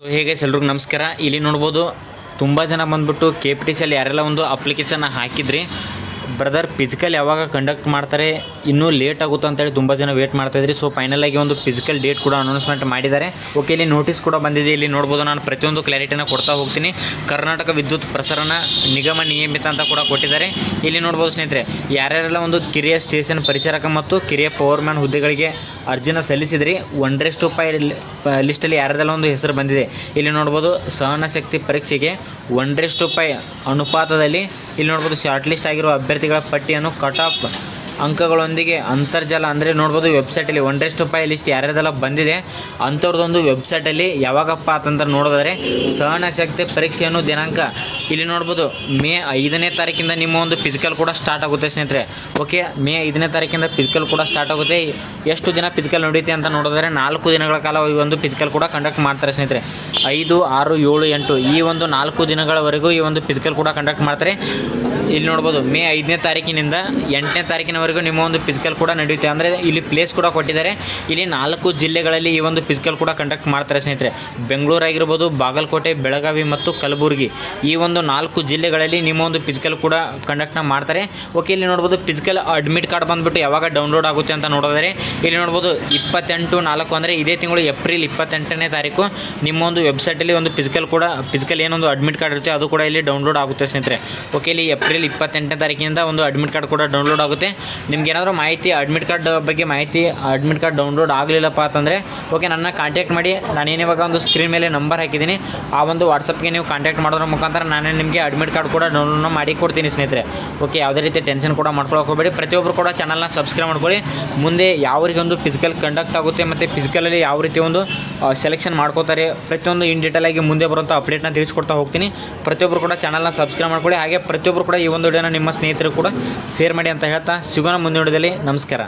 So ಹೇಗೆ ಎಲ್ರಿಗೂ ನಮಸ್ಕಾರ. ಇಲ್ಲಿ ನೋಡ್ಬೋದು, ತುಂಬ ಜನ ಬಂದ್ಬಿಟ್ಟು ಕೆ ಪಿ ಟಿ ಸಿಯಲ್ಲಿ ಯಾರೆಲ್ಲ ಒಂದು ಅಪ್ಲಿಕೇಶನ್ನ ಹಾಕಿದ್ರಿ ಬ್ರದರ್ ಫಿಸಿಕಲ್ ಯಾವಾಗ ಕಂಡಕ್ಟ್ ಮಾಡ್ತಾರೆ? ಇನ್ನೂ ಲೇಟ್ ಆಗುತ್ತೆ ಅಂತೇಳಿ ತುಂಬ ಜನ ವೇಟ್ ಮಾಡ್ತಾಯಿದ್ರಿ ಸೊ ಫೈನಲಾಗಿ ಒಂದು ಫಿಸಿಕಲ್ ಡೇಟ್ ಕೂಡ ಅನೌನ್ಸ್ಮೆಂಟ್ ಮಾಡಿದ್ದಾರೆ. ಓಕೆ ಇಲ್ಲಿ ನೋಟಿಸ್ ಕೂಡ ಬಂದಿದೆ. ಇಲ್ಲಿ ನೋಡ್ಬೋದು ನಾನು ಪ್ರತಿಯೊಂದು ಕ್ಲಾರಿಟಿನ ಕೊಡ್ತಾ ಹೋಗ್ತೀನಿ. ಕರ್ನಾಟಕ ವಿದ್ಯುತ್ ಪ್ರಸರಣ ನಿಗಮ ನಿಯಮಿತ ಅಂತ ಕೂಡ ಕೊಟ್ಟಿದ್ದಾರೆ. ಇಲ್ಲಿ ನೋಡ್ಬೋದು ಸ್ನೇಹಿತರೆ, ಯಾರ್ಯಾರೆಲ್ಲ ಒಂದು ಕಿರಿಯ ಸ್ಟೇಷನ್ ಪರಿಚಾರಕ ಮತ್ತು ಕಿರಿಯ ಪವರ್ಮ್ಯಾನ್ ಹುದ್ದೆಗಳಿಗೆ ಅರ್ಜಿನ ಸಲ್ಲಿಸಿದ್ರಿ? ಒಂದರಷ್ಟು ಪೈ ಲಿಸ್ಟಲ್ಲಿ ಯಾರದೆಲ್ಲ ಒಂದು ಹೆಸರು ಬಂದಿದೆ? ಇಲ್ಲಿ ನೋಡ್ಬೋದು ಸಹನ ಶಕ್ತಿ ಪರೀಕ್ಷೆಗೆ ಟು ಪೈ ಅನುಪಾತದಲ್ಲಿ ಇಲ್ಲಿ ನೋಡ್ಬೋದು ಶಾರ್ಟ್ ಲಿಸ್ಟ್ ಆಗಿರುವ ಅಭ್ಯರ್ಥಿಗಳ ಪಟ್ಟಿಯನ್ನು ಕಟ್ ಆಫ್ ಅಂಕಗಳೊಂದಿಗೆ ಅಂತರ್ಜಾಲ ಅಂದರೆ ನೋಡ್ಬೋದು ವೆಬ್ಸೈಟಲ್ಲಿ ಒನ್ ಒಂದರಷ್ಟು ಪೈ ಲಿಸ್ಟ್ ಯಾರ್ಯಾರ್ದೆಲ್ಲ ಬಂದಿದೆ ಅಂಥವ್ರದ್ದೊಂದು ವೆಬ್ಸೈಟಲ್ಲಿ ಯಾವಾಗಪ್ಪ ಅಂತಂದ್ರೆ ನೋಡೋದಾದ್ರೆ ಸಹನ ಶಕ್ತಿ ಪರೀಕ್ಷೆಯನ್ನು ದಿನಾಂಕ. ಇಲ್ಲಿ ನೋಡ್ಬೋದು ಮೇ ಐದನೇ ತಾರೀಕಿಂದ ನಿಮ್ಮ ಒಂದು ಫಿಸಿಕಲ್ ಕೂಡ ಸ್ಟಾರ್ಟ್ ಆಗುತ್ತೆ ಸ್ನೇಹಿತರೆ. ಓಕೆ ಮೇ ಐದನೇ ತಾರೀಕಿಂದ ಫಿಸಿಕಲ್ ಕೂಡ ಸ್ಟಾರ್ಟ್ ಆಗುತ್ತೆ. ಎಷ್ಟು ದಿನ ಫಿಸಿಕಲ್ ನಡೆಯುತ್ತೆ ಅಂತ ನೋಡಿದ್ರೆ ನಾಲ್ಕು ದಿನಗಳ ಕಾಲ ಈ ಒಂದು ಫಿಸಿಕಲ್ ಕೂಡ ಕಂಡಕ್ಟ್ ಮಾಡ್ತಾರೆ ಸ್ನೇಹಿತರೆ. ಐದು, ಆರು, ಏಳು, ಎಂಟು ಈ ಒಂದು ನಾಲ್ಕು ದಿನಗಳವರೆಗೂ ಈ ಒಂದು ಫಿಸಿಕಲ್ ಕೂಡ ಕಂಡಕ್ಟ್ ಮಾಡ್ತಾರೆ. ಇಲ್ಲಿ ನೋಡ್ಬೋದು, ಮೇ ಐದನೇ ತಾರೀಕಿನಿಂದ ಎಂಟನೇ ತಾರೀಕಿನವರೆಗೂ ನಿಮ್ಮ ಒಂದು ಫಿಸಿಕಲ್ ಕೂಡ ನಡೆಯುತ್ತೆ. ಅಂದರೆ ಇಲ್ಲಿ ಪ್ಲೇಸ್ ಕೂಡ ಕೊಟ್ಟಿದ್ದಾರೆ. ಇಲ್ಲಿ ನಾಲ್ಕು ಜಿಲ್ಲೆಗಳಲ್ಲಿ ಈ ಒಂದು ಫಿಸಿಕಲ್ ಕೂಡ ಕಂಡಕ್ಟ್ ಮಾಡ್ತಾರೆ ಸ್ನೇಹಿತರೆ. ಬೆಂಗಳೂರು ಆಗಿರ್ಬೋದು ಬಾಗಲಕೋಟೆ, ಬೆಳಗಾವಿ ಮತ್ತು ಕಲಬುರಗಿ. ಈ ಒಂದು ನಾಲ್ಕು ಜಿಲ್ಲೆಗಳಲ್ಲಿ ನಿಮ್ಮ ಒಂದು ಫಿಸಿಕಲ್ ಕೂಡ ಕಂಡಕ್ಟ್ನ ಮಾಡ್ತಾರೆ. ಓಕೆ ಇಲ್ಲಿ ನೋಡ್ಬೋದು ಫಿಸಿಕಲ್ ಅಡ್ಮಿಟ್ ಕಾರ್ಡ್ ಬಂದುಬಿಟ್ಟು ಯಾವಾಗ ಡೌನ್ಲೋಡ್ ಆಗುತ್ತೆ ಅಂತ ನೋಡಿದ್ರೆ ಇಲ್ಲಿ ನೋಡ್ಬೋದು, ಇಪ್ಪತ್ತೆಂಟು ನಾಲ್ಕು ಅಂದರೆ ಇದೇ ತಿಂಗಳು ಏಪ್ರಿಲ್ ಇಪ್ಪತ್ತೆಂಟನೇ ತಾರೀಕು ನಿಮ್ಮ ಒಂದು ವೆಬ್ಸೈಟಲ್ಲಿ ಒಂದು ಫಿಸಿಕಲ್ ಕೂಡ ಫಿಸಿಕಲ್ ಏನೊಂದು ಅಡ್ಮಿಟ್ ಕಾರ್ಡ್ ಇರುತ್ತೆ, ಅದು ಕೂಡ ಇಲ್ಲಿ ಡೌನ್ಲೋಡ್ ಆಗುತ್ತೆ ಸ್ನೇಹಿತರೆ. ಓಕೆ ಇಲ್ಲಿ ಏಪ್ರಿಲ್ ಇಪ್ಪತ್ತೆಂಟನೇ ತಾರೀಕಿನಿಂದ ಒಂದು ಅಡ್ಮಿಟ್ ಕಾರ್ಡ್ ಕೂಡ ಡೌನ್ಲೋಡ್ ಆಗುತ್ತೆ. ನಿಮ್ಗೆ ಏನಾದರೂ ಮಾಹಿತಿ ಅಡ್ಮಿಟ್ ಕಾರ್ಡ್ ಬಗ್ಗೆ ಮಾಹಿತಿ ಅಡ್ಮಿಟ್ ಕಾರ್ಡ್ ಡೌನ್ಲೋಡ್ ಆಗಲಿಲ್ಲಪ್ಪ ಅಂತಂದರೆ ಓಕೆ ನನ್ನ ಕಾಂಟ್ಯಾಕ್ಟ್ ಮಾಡಿ. ನಾನೇನು ಇವಾಗ ಒಂದು ಸ್ಕ್ರೀನ್ ಮೇಲೆ ನಂಬರ್ ಹಾಕಿದ್ದೀನಿ. ಆ ಒಂದು ವಾಟ್ಸಪ್ಗೆ ನೀವು ಕಾಂಟ್ಯಾಕ್ಟ್ ಮಾಡೋದ್ರ ಮುಖಾಂತರ ನಾನೇ ನಿಮಗೆ ಅಡ್ಮಿಟ್ ಕಾರ್ಡ್ ಕೂಡ ಡೌನ್ಲೋಡ್ ಮಾಡಿ ಕೊಡ್ತೀನಿ, ಸ್ನೇಹಿತರೆ. ಓಕೆ ಯಾವುದೇ ರೀತಿ ಟೆನ್ಷನ್ ಕೂಡ ಮಾಡ್ಕೊಳಕ್ಕೆ ಹೋಗಬೇಡಿ. ಪ್ರತಿಯೊಬ್ಬರು ಕೂಡ ಚಾನಲ್ನ ಸಬ್ಸ್ಕ್ರೈಬ್ ಮಾಡ್ಕೊಳ್ಳಿ. ಮುಂದೆ ಯಾವ ರೀತಿ ಒಂದು ಫಿಸಿಕಲ್ ಕಂಡಕ್ಟ್ ಆಗುತ್ತೆ ಮತ್ತು ಫಿಸಿಕಲಲ್ಲಿ ಯಾವ ರೀತಿ ಒಂದು ಸೆಲೆಕ್ಷನ್ ಮಾಡ್ಕೋತಾರೆ, ಪ್ರತಿಯೊಂದು ಇನ್ ಡೀಟೇಲ್ ಆಗಿ ಮುಂದೆ ಬರುವಂಥ ಅಪ್ಡೇಟ್ನ ತಿಳಿಸ್ಕೊಡ್ತಾ ಹೋಗ್ತೀನಿ. ಪ್ರತಿಯೊಬ್ಬರು ಕೂಡ ಚಾನಲ್ನ ಸಬ್ಸ್ಕ್ರೈಬ್ ಮಾಡ್ಕೊಳ್ಳಿ. ಹಾಗೆ ಪ್ರತಿಯೊಬ್ಬರು ಕೂಡ ಈ ಒಂದು ವಿಡಿಯೋನ ನಿಮ್ಮ ಸ್ನೇಹಿತರು ಕೂಡ ಶೇರ್ ಮಾಡಿ ಅಂತ ಹೇಳ್ತಾ ಸಿಗೋಣ ಮುಂದಿನ ವಿಡಿಯೋದಲ್ಲಿ. ನಮಸ್ಕಾರ.